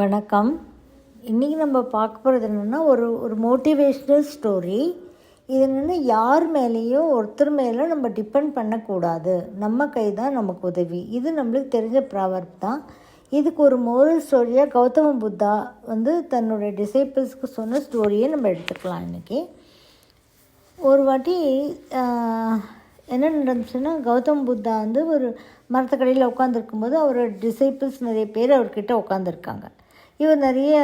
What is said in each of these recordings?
வணக்கம். இன்றைக்கி நம்ம பார்க்க போகிறது என்னென்னா ஒரு ஒரு மோட்டிவேஷ்னல் ஸ்டோரி இது என்னென்னா யார் மேலேயும் ஒருத்தர் மேலே நம்ம டிபெண்ட் பண்ணக்கூடாது. நம்ம கை தான் நமக்கு உதவி. இது நம்மளுக்கு தெரிஞ்ச ப்ராவர்ப் தான். இதுக்கு ஒரு மோரல் ஸ்டோரியாக கௌதம புத்தா வந்து தன்னுடைய டிசைபிள்ஸ்க்கு சொன்ன ஸ்டோரியை நம்ம எடுத்துக்கலாம் இன்றைக்கி ஒரு வாட்டி என்ன நடந்துச்சுன்னா கௌதம் புத்தா வந்து ஒரு மரத்துக்கடையில் உட்காந்துருக்கும்போது அவரோட டிசைபிள்ஸ் நிறைய பேர் அவர்கிட்ட உட்காந்துருக்காங்க இவர் நிறைய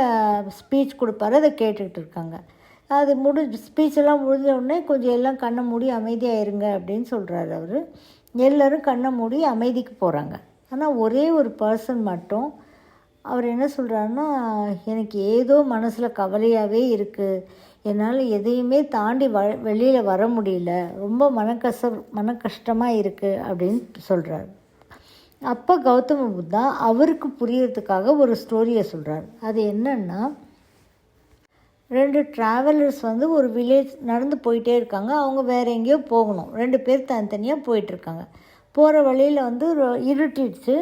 ஸ்பீச் கொடுப்பாரு அதை கேட்டுக்கிட்டு இருக்காங்க. அது முடி ஸ்பீச்செல்லாம் முடிஞ்ச உடனே கொஞ்சம் எல்லாம் கண்ணை மூடி அமைதியாக இருங்க அப்படின்னு சொல்கிறாரு அவர். எல்லோரும் கண்ணை மூடி அமைதிக்கு போகிறாங்க ஆனால் ஒரே ஒரு பர்சன் மட்டும் அவர் என்ன சொல்கிறாருன்னா எனக்கு ஏதோ மனசில் கவலையாகவே இருக்குது என்னால் எதையுமே தாண்டி வ வெளியில் வர முடியல. ரொம்ப மனக்கச மன கஷ்டமாக இருக்குது அப்படின்னு சொல்கிறாரு அப்போ கௌதம புத்தா அவருக்கு புரியறதுக்காக ஒரு ஸ்டோரியை சொல்கிறார் அது என்னன்னா ரெண்டு ட்ராவலர்ஸ் வந்து ஒரு வில்லேஜ் நடந்து போயிட்டே இருக்காங்க. அவங்க வேறு எங்கேயோ போகணும். ரெண்டு பேர் தனித்தனியாக போயிட்டுருக்காங்க போகிற வழியில் வந்து இருட்டிடுச்சு.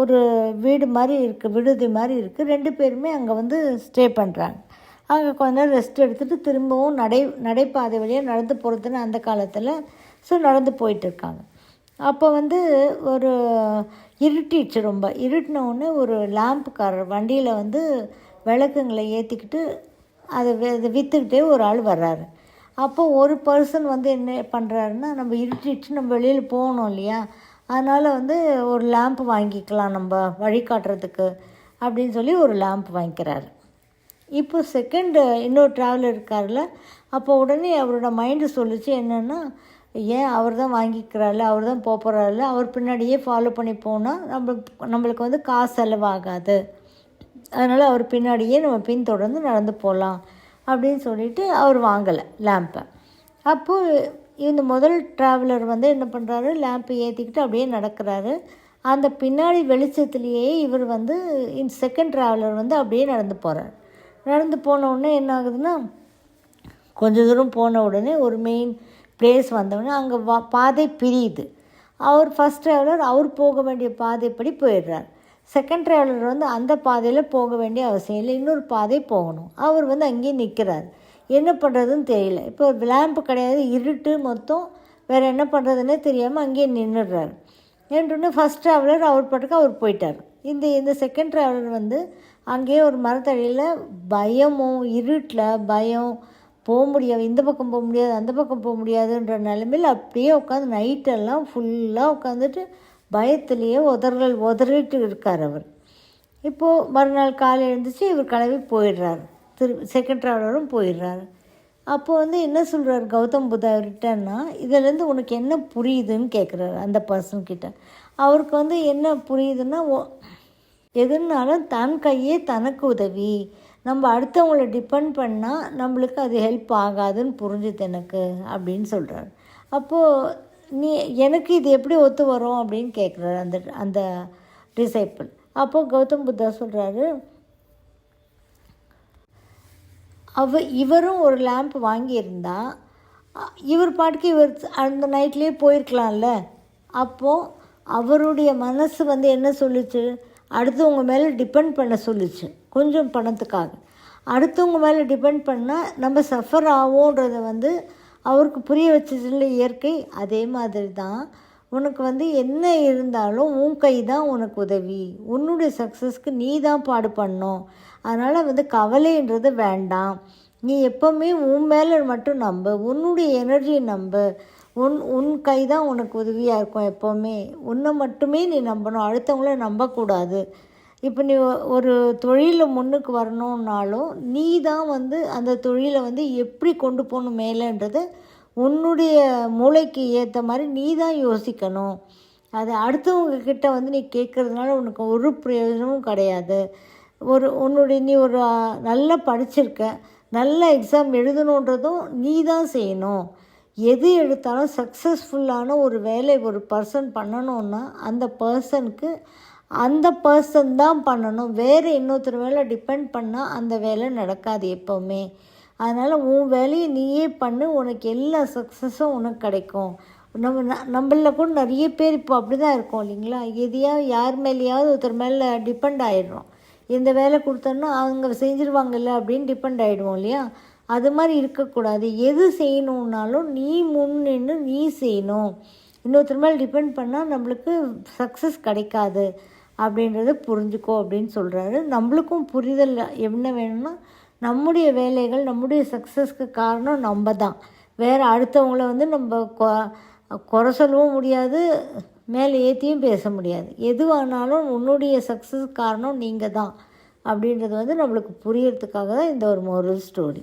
ஒரு வீடு மாதிரி இருக்குது விடுதி மாதிரி இருக்குது ரெண்டு பேருமே அங்கே வந்து ஸ்டே பண்ணுறாங்க அங்கே கொஞ்ச நேரம் ரெஸ்ட் எடுத்துகிட்டு திரும்பவும் நடை நடைபாதை வழியாக நடந்து போகிறதுன்னு அந்த காலத்தில் ஸோ நடந்து போயிட்டுருக்காங்க அப்போ வந்து ஒரு இருட்டிடுச்சு ரொம்ப. இருட்டினோடனே ஒரு லேம்புக்காரர் வண்டியில் வந்து விளக்குங்களை ஏற்றிக்கிட்டு அதை அதை விற்றுக்கிட்டே ஒரு ஆள் வர்றாரு. அப்போது ஒரு பர்சன் வந்து என்ன பண்ணுறாருன்னா நம்ம இருட்டிடுச்சு நம்ம வெளியில் போகணும் இல்லையா? அதனால் வந்து ஒரு லேம்ப் வாங்கிக்கலாம் நம்ம வழிகாட்டுறதுக்கு அப்படின்னு சொல்லி ஒரு லேம்ப் வாங்கிக்கிறாரு. இப்போ செகண்டு இன்னொரு ட்ராவலர் இருக்கார்ல அப்போ உடனே அவரோட மைண்டு சொல்லிச்சு என்னென்னா ஏன் அவர் தான் வாங்கிக்கிறாரு அவர் தான் போகிறாருல அவர் பின்னாடியே ஃபாலோ பண்ணி போனால் நம்ம நம்மளுக்கு வந்து காசு செலவாகாது. அதனால் அவர் பின்னாடியே நம்ம பின்தொடர்ந்து நடந்து போகலாம் அப்படின்னு சொல்லிட்டு அவர் வாங்கலை லேம்பை அப்போது இந்த முதல் ட்ராவலர் வந்து என்ன பண்ணுறாரு லேம்பை ஏற்றிக்கிட்டு அப்படியே நடக்கிறாரு. அந்த பின்னாடி வெளிச்சத்துலேயே இவர் வந்து இந்த செகண்ட் ட்ராவலர் வந்து அப்படியே நடந்து போகிறார் நடந்து போன உடனே என்ன ஆகுதுன்னா கொஞ்ச தூரம் போன உடனே ஒரு மெயின் பிளேஸ் வந்தவுடனே அங்கே வா பாதை பிரியுது. அவர் ஃபஸ்ட் ட்ராவலர் அவர் போக வேண்டிய பாதைப்படி போயிடுறார். செகண்ட் ட்ராவலர் வந்து அந்த பாதையில் போக வேண்டிய அவசியம் இல்லை இன்னொரு பாதை போகணும். அவர் வந்து அங்கேயே நிற்கிறார் என்ன பண்ணுறதுன்னு தெரியல. இப்போ லேம்பு கிடையாது இருட்டு மொத்தம். வேறு என்ன பண்ணுறதுன்னே தெரியாமல் அங்கேயே நின்றுடுறாரு ஏன்ட்டு ஃபஸ்ட் ட்ராவலர் அவர் பாட்டுக்கு அவர் போயிட்டார். இந்த இந்த செகண்ட் ட்ராவலர் வந்து அங்கேயே ஒரு மரத்தடியில் பயமும் இருட்டில் பயம் போக முடியாது இந்த பக்கம் போக முடியாது அந்த பக்கம் போக முடியாதுன்ற நிலைமையில் அப்படியே உட்காந்து நைட்டெல்லாம் ஃபுல்லாக உட்காந்துட்டு பயத்துலேயே உதறல் உதறிட்டு இருக்கார் அவர். இப்போது மறுநாள் காலை எழுந்துச்சு இவர் கிளம்பி போயிடுறாரு. திரு செகண்ட் ட்ராவலரும் போயிடுறாரு. அப்போ வந்து என்ன சொல்கிறார் கௌதம் புத்தா அவர்கிட்டன்னா இதிலேருந்து உனக்கு என்ன புரியுதுன்னு கேட்குறாரு அந்த பர்சன்கிட்ட அவருக்கு வந்து என்ன புரியுதுன்னா ஓ எதுனாலும் தன் கையே தனக்கு உதவி. நம்ம அடுத்தவங்கள டிபெண்ட் பண்ணால் நம்மளுக்கு அது ஹெல்ப் ஆகாதுன்னு புரிஞ்சுது எனக்கு அப்படின்னு சொல்கிறார் அப்போது நீ எனக்கு இது எப்படி ஒத்து வரும் அப்படின்னு கேட்குறாரு அந்த அந்த டிசைப்பிள் அப்போது கௌதம் புத்தா சொல்கிறாரு அவ இவரும் ஒரு லேம்ப் வாங்கியிருந்தா இவர் பாட்டுக்கு இவர் அந்த நைட்லேயே போயிருக்கலாம்ல. அப்போது அவருடைய மனசு வந்து என்ன சொல்லுச்சு? அடுத்தவங்க மேலே டிபெண்ட் பண்ண சொல்லுச்சு. கொஞ்சம் பணத்துக்காக. அடுத்தவங்க மேலே டிபெண்ட் பண்ணால் நம்ம சஃபர் ஆகும்ன்றத வந்து அவருக்கு புரிய வச்சதில்ல இயற்கை அதே மாதிரி தான் உனக்கு வந்து என்ன இருந்தாலும் உன் கை தான் உனக்கு உதவி. உன்னுடைய சக்ஸஸ்க்கு நீ தான் பாடு பண்ணும் அதனால் வந்து கவலைன்றது வேண்டாம். நீ எப்போவுமே உன் மேலே மட்டும் நம்ப. உன்னுடைய எனர்ஜியை நம்ப. உன் உன் கை தான் உனக்கு உதவியாக இருக்கும் எப்போவுமே. உன்னை மட்டுமே நீ நம்பணும். அடுத்தவங்கள நம்பக்கூடாது. இப்போ நீ ஒரு தொழிலில் முன்னுக்கு வரணுன்னாலும் நீ தான் வந்து அந்த தொழிலை வந்து எப்படி கொண்டு போகணும் மேலேன்றது உன்னுடைய மூளைக்கு ஏற்ற மாதிரி நீ தான் யோசிக்கணும். அது அடுத்தவங்க கிட்ட வந்து நீ கேட்குறதுனால உனக்கு ஒரு பிரயோஜனமும் கிடையாது. ஒரு உன்னுடைய நீ ஒரு நல்லா படிச்சிருக்க. நல்ல எக்ஸாம் எழுதணுன்றதும் நீ தான் செய்யணும். எது எடுத்தாலும் சக்ஸஸ்ஃபுல்லான ஒரு வேலை ஒரு பர்சன் பண்ணணும்னா அந்த பர்சனுக்கு அந்த பர்சன் தான் பண்ணணும். வேறு இன்னொருத்தர் வேலை டிபெண்ட் பண்ணால் அந்த வேலை நடக்காது எப்போவுமே. அதனால் உன் வேலையை நீயே பண்ணு. உனக்கு எல்லா சக்ஸஸும் உனக்கு கிடைக்கும். நம்ம ந- நம்மள கூட நிறைய பேர் இப்போ அப்படி தான் இருக்கோம் இல்லைங்களா? எதையாவது யார் மேலேயாவது ஒருத்தர் மேலே டிபெண்ட் ஆகிடுறோம் இந்த வேலை கொடுத்தோன்னா அவங்க செஞ்சுருவாங்கல்ல அப்படின்னு டிபெண்ட் ஆகிடுவோம் இல்லையா? அது மாதிரி இருக்கக்கூடாது. எது செய்யணுன்னாலும் நீ முன் நின்று நீ செய்யணும். இன்னொருத்தர் மேலே டிபெண்ட் பண்ணால் நம்மளுக்கு சக்ஸஸ் கிடைக்காது அப்படின்றத புரிஞ்சுக்கோ அப்படின்னு சொல்கிறாரு நம்மளுக்கும் புரிதல் என்ன வேணும்னா நம்முடைய வேலைகள் நம்முடைய சக்ஸஸ்க்கு காரணம் நம்ம தான் வேறு அடுத்தவங்கள வந்து நம்ம கொ- குறை சொல்லவும் முடியாது மேலே ஏற்றியும் பேச முடியாது. எதுவானாலும் உன்னுடைய சக்ஸஸ் காரணம் நீங்கள் தான் அப்படின்றது வந்து நம்மளுக்கு புரியறதுக்காக தான் இந்த ஒரு மோரல் ஸ்டோரி